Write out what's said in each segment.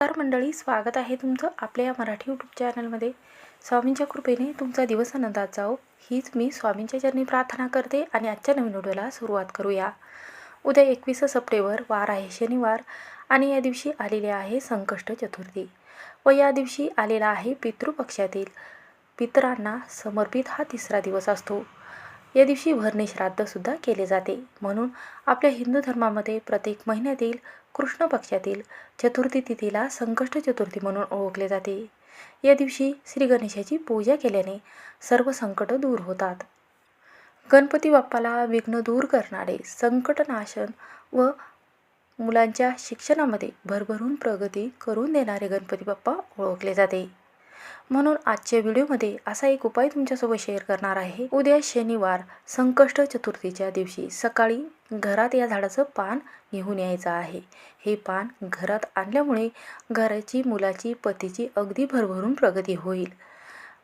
नमस्कार मंडळी स्वागत आहे तुमचं आपल्या या मराठी यूट्यूब चॅनलमध्ये स्वामींच्या कृपेने तुमचा दिवस आनंदात जाओ हीच मी स्वामींच्या चरणी प्रार्थना करते आणि आजच्या नवीन व्हिडिओला सुरुवात करूया. उद्या एकवीस सप्टेंबर वार आहे शनिवार आणि या दिवशी आलेले आहे संकष्ट चतुर्थी व या दिवशी आलेला आहे पितृपक्षातील पितरांना समर्पित हा तिसरा दिवस असतो. या दिवशी भरणे श्राद्धसुद्धा केले जाते. म्हणून आपल्या हिंदू धर्मामध्ये प्रत्येक महिन्यातील कृष्ण पक्षातील चतुर्थी तिथीला संकष्ट चतुर्थी म्हणून ओळखले जाते. या दिवशी श्री गणेशाची पूजा केल्याने सर्व संकट दूर होतात. गणपती बाप्पाला विघ्न दूर करणारे संकटनाशन व मुलांच्या शिक्षणामध्ये भरभरून प्रगती करून देणारे गणपती बाप्पा ओळखले जाते. म्हणून आजच्या व्हिडिओमध्ये असा एक उपाय तुमच्यासोबत शेअर करणार आहे. उद्या शनिवार संकष्ट चतुर्थीच्या दिवशी सकाळी घरात या झाडाचं पान घेऊन यायचं आहे. हे पान घरात आणल्यामुळे घराची मुलाची पतीची अगदी भरभरून प्रगती होईल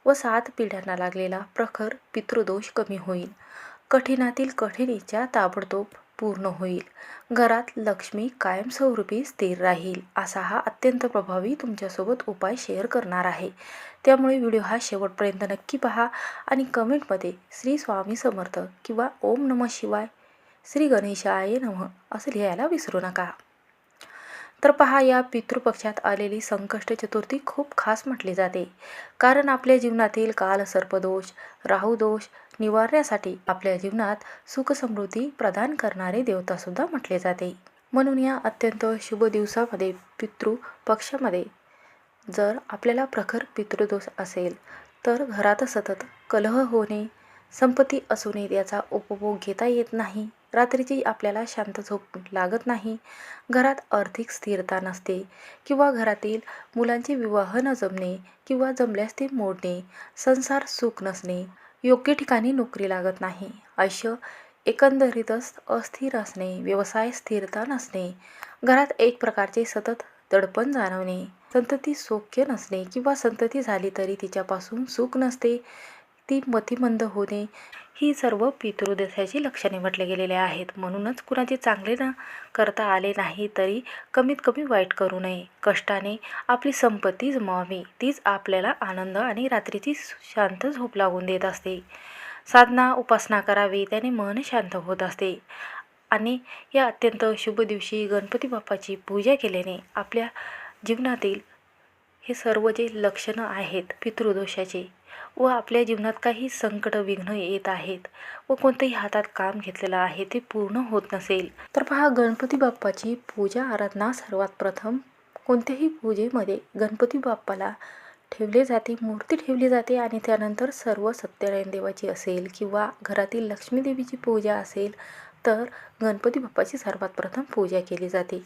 व सात पिढ्यांना लागलेला प्रखर पितृदोष कमी होईल. कठीणातील कठीण इच्छा ताबडतोब पूर्ण होईल. घरात लक्ष्मी कायमस्वरूपी स्थिर राहील असा हा अत्यंत प्रभावी तुमच्यासोबत उपाय शेअर करणार आहे. त्यामुळे व्हिडिओ हा शेवटपर्यंत नक्की पहा आणि कमेंटमध्ये श्री स्वामी समर्थ किंवा ओम नम शिवाय श्री गणेशाय नम असं लिहायला विसरू नका. तर पहा या पितृपक्षात आलेली संकष्ट चतुर्थी खूप खास म्हटली जाते. कारण आपल्या जीवनातील काल सर्पदोष राहुदोष निवारण्यासाठी आपल्या जीवनात सुखसमृद्धी प्रदान करणारे देवतासुद्धा म्हटले जाते. म्हणून या अत्यंत शुभ दिवसामध्ये पितृ पक्षामध्ये जर आपल्याला प्रखर पितृदोष असेल तर घरात सतत कलह होणे संपत्ती असूनही त्याचा उपभोग घेता येत नाही. रात्रीची आपल्याला शांत झोप लागत नाही. घरात आर्थिक स्थिरता नसते किंवा घरातील मुलांचे विवाह न जमणे किंवा जमल्यास ते मोडणे संसार सुख नसणे योग्य ठिकाणी नोकरी लागत नाही. आयुष्य एकंदरीतच अस्थिर असणे व्यवसाय स्थिरता नसणे घरात एक प्रकारचे सतत दडपण जाणवणे संतती सौख्य नसणे किंवा संतती झाली तरी तिच्यापासून सुख नसते ती मतिमंद होणे ही सर्व पितृदशाची लक्षणे म्हटले गेलेले आहेत. म्हणूनच कुणाचे चांगले ना करता आले नाही तरी कमीत कमी वाईट करू नये. कष्टाने आपली संपत्ती जमावी. तीच आपल्याला आनंद आणि रात्रीची शांत झोप लागून देत असते. साधना उपासना करावी त्याने मन शांत होत असते. आणि या अत्यंत शुभ दिवशी गणपती बाप्पाची पूजा केल्याने आपल्या जीवनातील हे सर्व जे लक्षणं आहेत पितृदोषाचे व आपल्या जीवनात काही संकट विघ्न येत आहेत व कोणतंही हातात काम घेतलेलं आहे ते पूर्ण होत नसेल. तर पहा गणपती बाप्पाची पूजा आराधना सर्वात प्रथम. कोणत्याही पूजेमध्ये गणपती बाप्पाला ठेवले जाते मूर्ती ठेवली जाते आणि त्यानंतर सर्व सत्यनारायण देवाची असेल किंवा घरातील लक्ष्मीदेवीची पूजा असेल तर गणपती बाप्पाची सर्वात प्रथम पूजा केली जाते.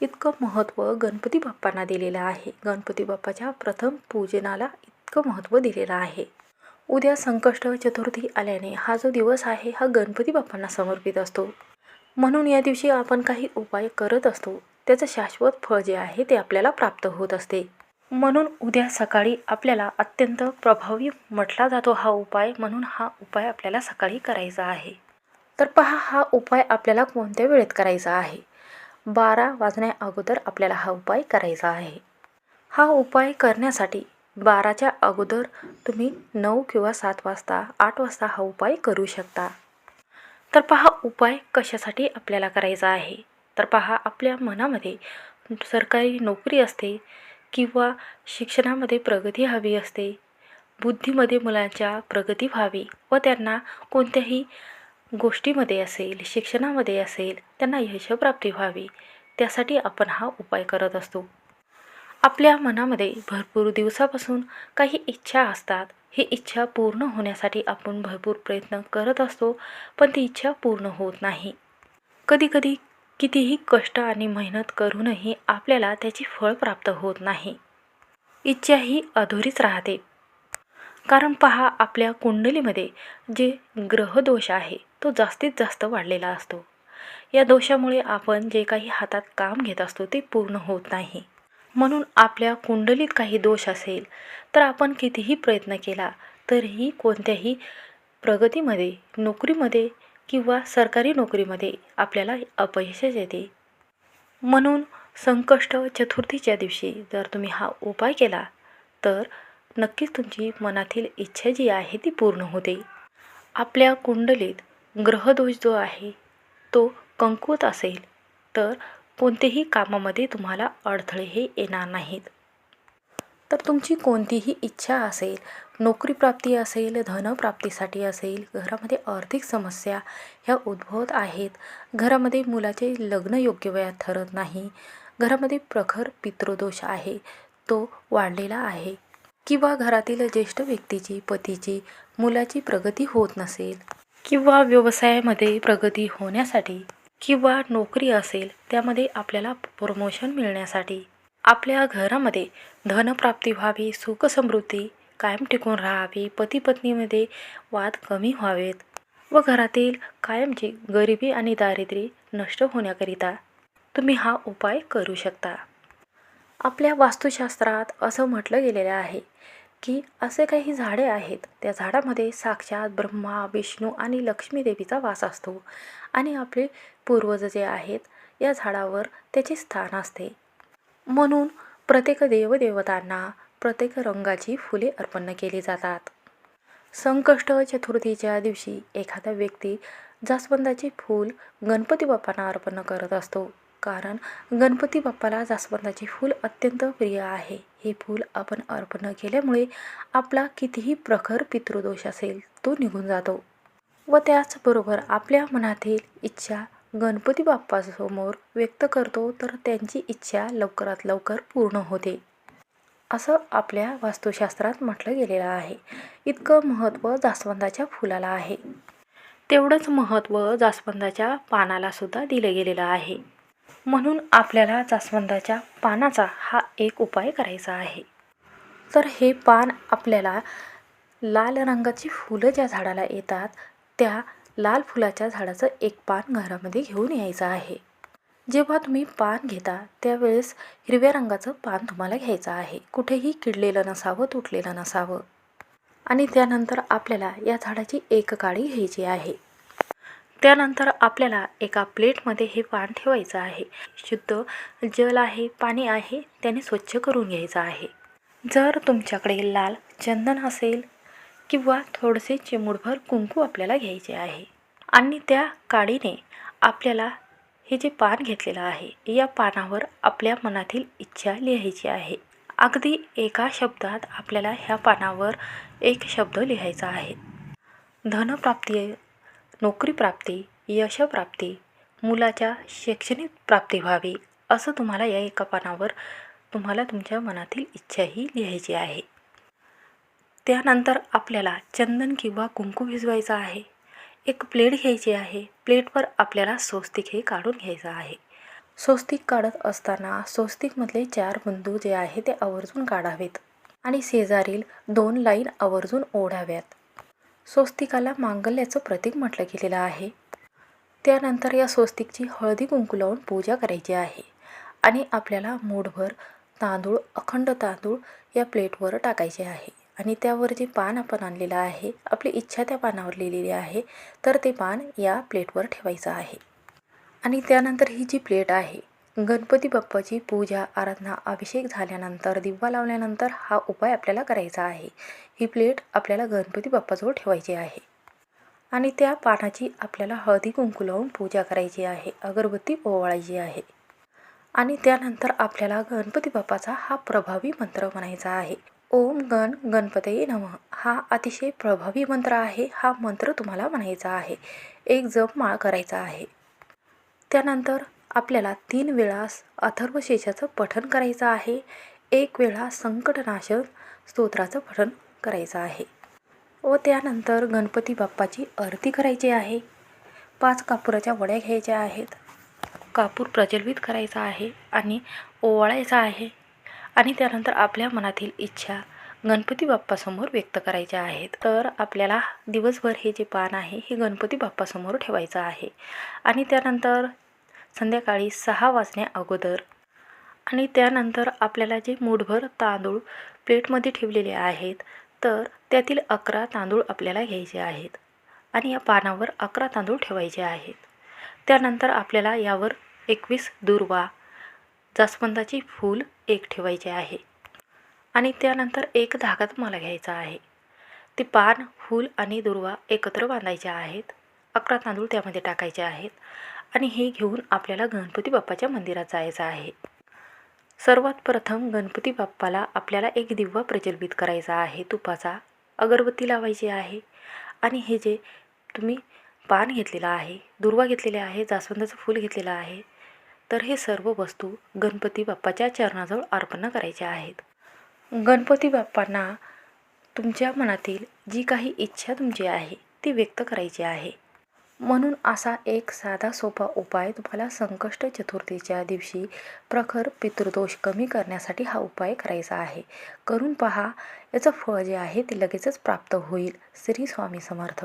इतकं महत्त्व गणपती बाप्पांना दिलेलं आहे. गणपती बाप्पाच्या प्रथम पूजनाला इतकं महत्त्व दिलेलं आहे. उद्या संकष्ट चतुर्थी आल्याने हा जो दिवस आहे हा गणपती बाप्पांना समर्पित असतो. म्हणून या दिवशी आपण काही उपाय करत असतो. त्याचं शाश्वत फळ जे आहे ते आपल्याला प्राप्त होत असते. म्हणून उद्या सकाळी आपल्याला अत्यंत प्रभावी म्हटला जातो हा उपाय म्हणून हा उपाय आपल्याला सकाळी करायचा आहे. तर पहा हा उपाय आपल्याला कोणत्या वेळेत करायचा आहे? बारा वाजण्या अगोदर आपल्याला हा उपाय करायचा आहे. हा उपाय करण्यासाठी बाराच्या अगोदर तुम्ही नऊ किंवा सात वाजता आठ वाजता हा उपाय करू शकता. तर पहा उपाय कशासाठी आपल्याला करायचा आहे? तर पहा आपल्या मनामध्ये सरकारी नोकरी असते किंवा शिक्षणामध्ये प्रगती हवी असते. बुद्धीमध्ये मुलांच्या प्रगती व्हावी व त्यांना कोणत्याही गोष्टीमध्ये असेल शिक्षणामध्ये असेल त्यांना यशप्राप्ती व्हावी. त्यासाठी आपण हा उपाय करत असतो. आपल्या मनामध्ये भरपूर दिवसापासून काही इच्छा असतात. ही इच्छा पूर्ण होण्यासाठी आपण भरपूर प्रयत्न करत असतो पण ती इच्छा पूर्ण होत नाही. कधीकधी कितीही कष्ट आणि मेहनत करूनही आपल्याला त्याची फळ प्राप्त होत नाही. इच्छा ही अधुरीच राहते. कारण पहा आपल्या कुंडलीमध्ये जे ग्रहदोष आहे तो जास्तीत जास्त वाढलेला असतो. या दोषामुळे आपण जे काही हातात काम घेत असतो ते पूर्ण होत नाही. म्हणून आपल्या कुंडलीत काही दोष असेल तर आपण कितीही प्रयत्न केला तरीही कोणत्याही प्रगतीमध्ये नोकरीमध्ये किंवा सरकारी नोकरीमध्ये आपल्याला अपयशच येते. म्हणून संकष्ट चतुर्थीच्या दिवशी जर तुम्ही हा उपाय केला तर नक्कीच तुमची मनातील इच्छा जी आहे ती पूर्ण होते. आपल्या कुंडलीत ग्रहदोष जो आहे तो कमकुवत असेल तर कोणतेही कामामध्ये तुम्हाला अडथळे हे येणार नाहीत. तर तुमची कोणतीही इच्छा असेल नोकरी प्राप्ती असेल धनप्राप्तीसाठी असेल घरामध्ये आर्थिक समस्या ह्या उद्भवत आहेत. घरामध्ये मुलाचे लग्न योग्य वयात ठरत नाही. घरामध्ये प्रखर पितृदोष आहे. तो वाढलेला आहे. किंवा घरातील ज्येष्ठ व्यक्तीची पतीची मुलाची प्रगती होत नसेल. किंवा व्यवसायामध्ये प्रगती होण्यासाठी किंवा नोकरी असेल त्यामध्ये आपल्याला प्रमोशन मिळण्यासाठी. आपल्या घरामध्ये धनप्राप्ती व्हावी सुखसमृद्धी कायम टिकून राहावी पती पत्नीमध्ये वाद कमी व्हावेत व घरातील कायमची गरिबी आणि दारिद्र्य नष्ट होण्याकरिता तुम्ही हा उपाय करू शकता. आपल्या वास्तुशास्त्रात असं म्हटलं गेलेलं आहे की असे काही झाडे आहेत. त्या झाडामध्ये साक्षात ब्रह्मा विष्णू आणि लक्ष्मी देवीचा वास असतो. आणि आपले पूर्वज जे आहेत या झाडावर त्याचे स्थान असते. म्हणून प्रत्येक देवदेवतांना प्रत्येक रंगाची फुले अर्पण केली जातात. संकष्ट चतुर्थीच्या दिवशी एखादा व्यक्ती जास्वंदाचे फूल गणपती बाप्पांना अर्पण करत असतो. कारण गणपती बाप्पाला जास्वंदाचे फूल अत्यंत प्रिय आहे. हे फूल आपण अर्पण केल्यामुळे आपला कितीही प्रखर पितृदोष असेल तो निघून जातो. व त्याचबरोबर आपल्या मनातील इच्छा गणपती बाप्पासमोर व्यक्त करतो तर त्यांची इच्छा लवकरात लवकर पूर्ण होते. असं आपल्या वास्तुशास्त्रात म्हटलं गेलेलं आहे. इतकं महत्त्व जास्वंदाच्या फुलाला आहे. तेवढंच महत्त्व जास्वंदाच्या पानाला सुद्धा दिलं गेलेलं आहे. म्हणून आपल्याला जास्वंदाच्या पानाचा हा एक उपाय करायचा आहे. तर हे पान आपल्याला लाल रंगाची फुलं ज्या झाडाला येतात त्या लाल फुलाच्या झाडाचं एक पान घरामध्ये घेऊन यायचं आहे. जेव्हा तुम्ही पान घेता त्यावेळेस हिरव्या रंगाचं पान तुम्हाला घ्यायचं आहे. कुठेही किडलेलं नसावं तुटलेलं नसावं. आणि त्यानंतर आपल्याला या झाडाची एक काळी घ्यायची आहे. त्यानंतर आपल्याला एका प्लेटमध्ये हे पान ठेवायचं आहे. शुद्ध जल आहे पाणी आहे त्याने स्वच्छ करून घ्यायचं आहे. जर तुमच्याकडे लाल चंदन असेल किंवा थोडेसे चिमुडभर कुंकू आपल्याला घ्यायचे आहे आणि त्या काडीने आपल्याला हे जे पान घेतलेलं आहे या पानावर आपल्या मनातील इच्छा लिहायची आहे. अगदी एका शब्दात आपल्याला ह्या पानावर एक शब्द लिहायचा आहे. धनप्राप्ती नोकरी प्राप्ती यशप्राप्ती मुलाच्या शैक्षणिक प्राप्ती व्हावी असं तुम्हाला या एका पानावर तुम्हाला तुमच्या मनातील इच्छाही लिहायची आहे. त्यानंतर आपल्याला चंदन किंवा कुंकू भिजवायचं आहे. एक प्लेट घ्यायची आहे. प्लेटवर आपल्याला स्वस्तिक हे काढून घ्यायचं आहे. स्वस्तिक काढत असताना स्वस्तिकमधले चार बिंदू जे आहे ते आवर्जून काढावेत आणि शेजारील दोन लाईन आवर्जून ओढाव्यात. स्वस्तिकाला मांगल्याचं प्रतीक म्हटलं गेलेलं आहे. त्यानंतर या स्वस्तिकची हळदी कुंकू लावून पूजा करायची आहे आणि आपल्याला मूठभर तांदूळ अखंड तांदूळ या प्लेटवर टाकायचे आहे आणि त्यावर जे पान आपण आणलेलं आहे आपली इच्छा त्या पानावर लिहिलेली आहे तर ते पान या प्लेटवर ठेवायचं आहे. आणि त्यानंतर ही जी प्लेट आहे गणपती बाप्पाची पूजा आराधना अभिषेक झाल्यानंतर दिवा लावल्यानंतर हा उपाय आपल्याला करायचा आहे. ही प्लेट आपल्याला गणपती बाप्पाजवळ ठेवायची आहे. आणि त्या पानाची आपल्याला हळदी कुंकू लावून पूजा करायची आहे. अगरबत्ती ओवाळायची आहे. आणि त्यानंतर आपल्याला गणपती बाप्पाचा हा प्रभावी मंत्र म्हणायचा आहे. ओम गण गणपतये नमः. हा अतिशय प्रभावी मंत्र आहे. हा मंत्र तुम्हाला म्हणायचा आहे. एक जप माळ करायचा आहे. त्यानंतर आपल्याला तीन वेळा अथर्वशेषाचं पठण करायचं आहे. एक वेळा संकटनाशक स्तोत्राचं पठण करायचं आहे. व त्यानंतर गणपती बाप्पाची आरती करायची आहे. पाच कापुराच्या वड्या घ्यायच्या आहेत. कापूर प्रज्वलित करायचा आहे आणि ओवाळायचा आहे. आणि त्यानंतर आपल्या मनातील इच्छा गणपती बाप्पासमोर व्यक्त करायच्या आहेत. तर आपल्याला दिवसभर हे जे पान आहे हे गणपती बाप्पासमोर ठेवायचं आहे. आणि त्यानंतर संध्याकाळी सहा वाजण्या अगोदर. आणि त्यानंतर आपल्याला जे मूठभर तांदूळ प्लेटमध्ये ठेवलेले आहेत तर त्यातील अकरा तांदूळ आपल्याला घ्यायचे आहेत आणि या पानावर अकरा तांदूळ ठेवायचे आहेत. त्यानंतर आपल्याला यावर एकवीस दुर्वा जास्वंदाची फूल एक ठेवायचे आहे. आणि त्यानंतर एक धागा तुम्हाला घ्यायचा आहे. ते पान फूल आणि दुर्वा एकत्र बांधायचे आहेत. अकरा तांदूळ त्यामध्ये टाकायचे आहेत. आणि हे घेऊन आपल्याला गणपती बाप्पाच्या मंदिरात जायचं आहे. सर्वात प्रथम गणपती बाप्पाला आपल्याला एक दिवा प्रज्वलित करायचा आहे. तुपाचा अगरबत्ती लावायची आहे. आणि हे जे तुम्ही पान घेतलेलं आहे दुर्वा घेतलेले आहे जास्वंदाचं फूल घेतलेलं आहे तर हे सर्व वस्तू गणपती बाप्पाच्या चरणाजवळ अर्पण करायच्या आहेत. गणपती बाप्पांना तुमच्या मनातील जी काही इच्छा तुमची आहे ती व्यक्त करायची आहे. म्हणून असा एक साधा सोपा उपाय तुम्हाला संकष्ट चतुर्थीच्या दिवशी प्रखर पितृदोष कमी करण्यासाठी हा उपाय करायचा आहे. करून पहा याचं फळ जे आहे ते लगेचच प्राप्त होईल. श्री स्वामी समर्थ.